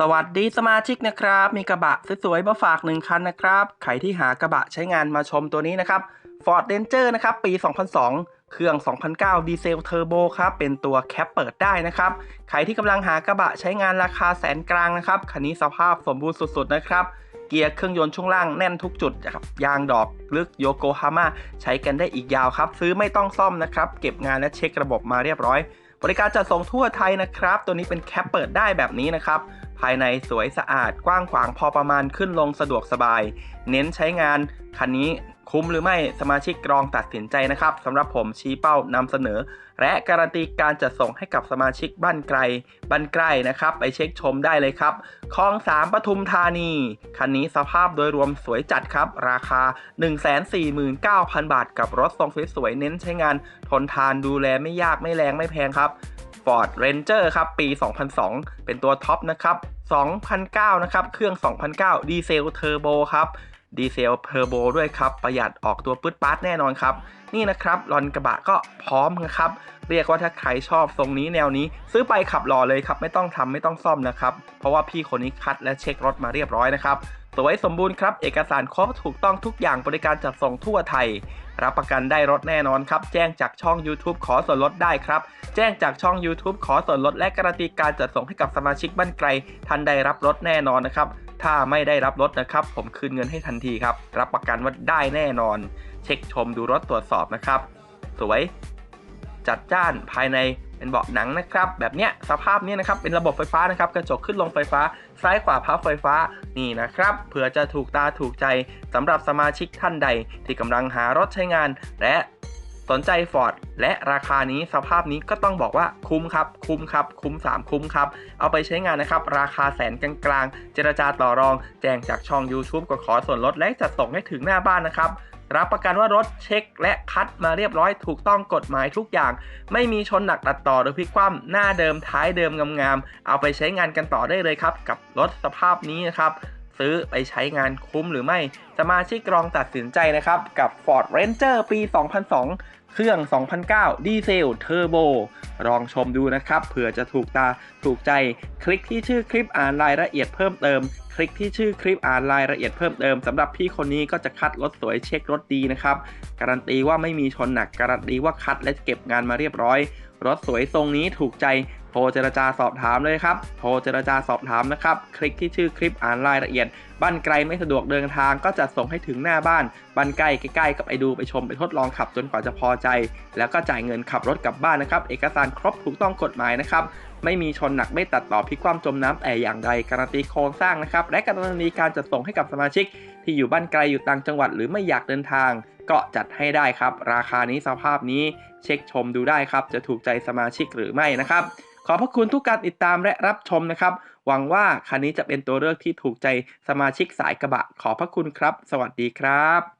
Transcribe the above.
สวัสดีสมาชิกนะครับ มีกระบะสวยๆมาฝากหนึ่งคันนะครับใครที่หากระบะใช้งานมาชมตัวนี้นะครับ Ford Ranger นะครับ ปี 2002 เครื่อง 2009 ดีเซลเทอร์โบครับ เป็นตัวแคปเปิดได้นะครับ ใครที่กำลังหากระบะใช้งานราคาแสนกลางนะครับ คันนี้สภาพสมบูรณ์สุดๆนะครับ เกียร์เครื่องยนต์ช่วงล่างแน่นทุกจุดนะครับ ยางดอกลึกโยโกฮาม่าใช้กันได้อีกยาวครับ ซื้อไม่ต้องซ่อมนะครับ เก็บงานและเช็คระบบมาเรียบร้อย บริการจัดส่งทั่วไทยนะครับ ตัวนี้เป็นแคปเปิดได้แบบนี้นะครับ ภายในสวยสะอาดกว้างขวางพอประมาณขึ้นลงสะดวกสบาย เน้นใช้งานคันนี้ คุ้มหรือไม่สมาชิกลองตัดสินใจนะครับสำหรับผมชี้เป้านำเสนอ และการันตีการจัดส่งให้กับสมาชิกบ้านไกล บ้านใกล้นะครับ ไปเช็คชมได้เลยครับคลองสามปทุมธานี คันนี้สภาพโดยรวมสวยจัดครับ ราคา 149,000 บาท กับรถทรงสวยๆเน้นใช้งาน ทนทานดูแลไม่ยากไม่แรงไม่แพงครับ Ford Ranger ครับปี 2002 เป็นตัวท็อปนะครับ 2009 นะครับ เครื่อง 2009 ดีเซลเทอร์โบครับ ดีเซลเทอร์โบด้วยครับ ประหยัดออกตัวปื๊ดป๊ดแน่นอนครับ นี่นะครับรอนกระบะก็พร้อมนะครับ เรียกว่าถ้าใครชอบทรงนี้แนวนี้ ซื้อไปขับรอเลยครับ ไม่ต้องทำไม่ต้องซ่อมนะครับ เพราะว่าพี่คนนี้คัดและเช็ครถมาเรียบร้อยนะครับสวยสมบูรณ์ครับ เอกสารครบถูกต้องทุกอย่างบริการจัดส่งทั่วไทย รับประกันได้รถแน่นอนครับ แจ้งจากช่อง YouTube ขอส่วนลดได้ครับ แจ้งจากช่อง YouTube ขอส่วนลดและการันตีการจัดส่งให้กับสมาชิกบ้านไกล ทันได้รับรถแน่นอนนะครับ ถ้าไม่ได้รับรถนะครับ ผมคืนเงินให้ทันทีครับ รับประกันว่าได้แน่นอน เช็คชมดูรถตรวจสอบนะครับ สวย จัดจ้านภายในเป็นเบาะหนังนะครับ แบบเนี้ยสภาพเนี้ยนะครับ เป็นระบบไฟฟ้านะครับ กระจกขึ้นลงไฟฟ้า ซ้ายขวาพับไฟฟ้านี่นะครับ เผื่อจะถูกตาถูกใจสำหรับสมาชิกท่านใด ที่กำลังหารถใช้งาน และ สนใจ Ford และราคานี้สภาพนี้ก็ต้องบอกว่าคุ้มครับ คุ้มครับ คุ้ม 3 คุ้มครับ เอาไปใช้งานนะครับ ราคาแสนกลางๆ เจรจาต่อรอง แจ้งจากช่อง YouTube ก็ขอส่วนลดและจัดส่งให้ถึงหน้าบ้านนะครับ รับประกันว่ารถเช็คและคัดมาเรียบร้อยถูกต้องกฎหมายทุกอย่าง ไม่มีชนหนักตัดต่อหรือพลิกคว่ำหน้าเดิมท้ายเดิมงามๆเอาไปใช้งานกันต่อได้เลยครับ กับรถสภาพนี้นะครับ ซื้อไปใช้งานคุ้มหรือไม่ สมาชิกลองตัดสินใจนะครับ กับ Ford Ranger ปี 2002 เครื่อง 2009 ดีเซลเทอร์โบลองชมดูนะครับ เผื่อจะถูกตาถูกใจ คลิกที่ชื่อคลิปอ่านรายละเอียดเพิ่มเติม คลิกที่ชื่อคลิปอ่านรายละเอียดเพิ่มเติมสำหรับพี่คนนี้ก็จะคัดรถสวยเช็ครถดีนะครับ การันตีว่าไม่มีชนหนัก การันตีว่าคัดและเก็บงานมาเรียบร้อย รถสวยทรงนี้ถูกใจ ทรเจรจาสอบถามเลยครับ โทรเจรจาสอบถามนะครับ คลิกที่ชื่อคลิปอ่านรายละเอียด บ้านไกลไม่สะดวกเดินทางก็จะส่งให้ถึงหน้าบ้าน บ้านใกล้ใกล้ๆกับไปดูไปชมไปทดลองขับจนกว่าจะพอใจ แล้วก็จ่ายเงินขับรถกลับบ้านนะครับ เอกสารครบถูกต้องกฎหมายนะครับ ไม่มีชนหนักไม่ตัดต่อพิกคว่ำจมน้ำแต่อย่างใดการันตีโครงสร้างนะครับ และการันตีการจัดส่งให้กับสมาชิก ที่อยู่บ้านไกลอยู่ต่างจังหวัด หรือไม่อยากเดินทาง ก็จัดให้ได้ครับ ราคานี้สภาพนี้เช็คชมดูได้ครับ จะถูกใจสมาชิกหรือไม่นะครับขอบพระคุณทุกการติดตามและรับชมนะครับ หวังว่าคันนี้จะเป็นตัวเลือกที่ถูกใจสมาชิกสายกระบะ ขอบพระคุณครับ สวัสดีครับ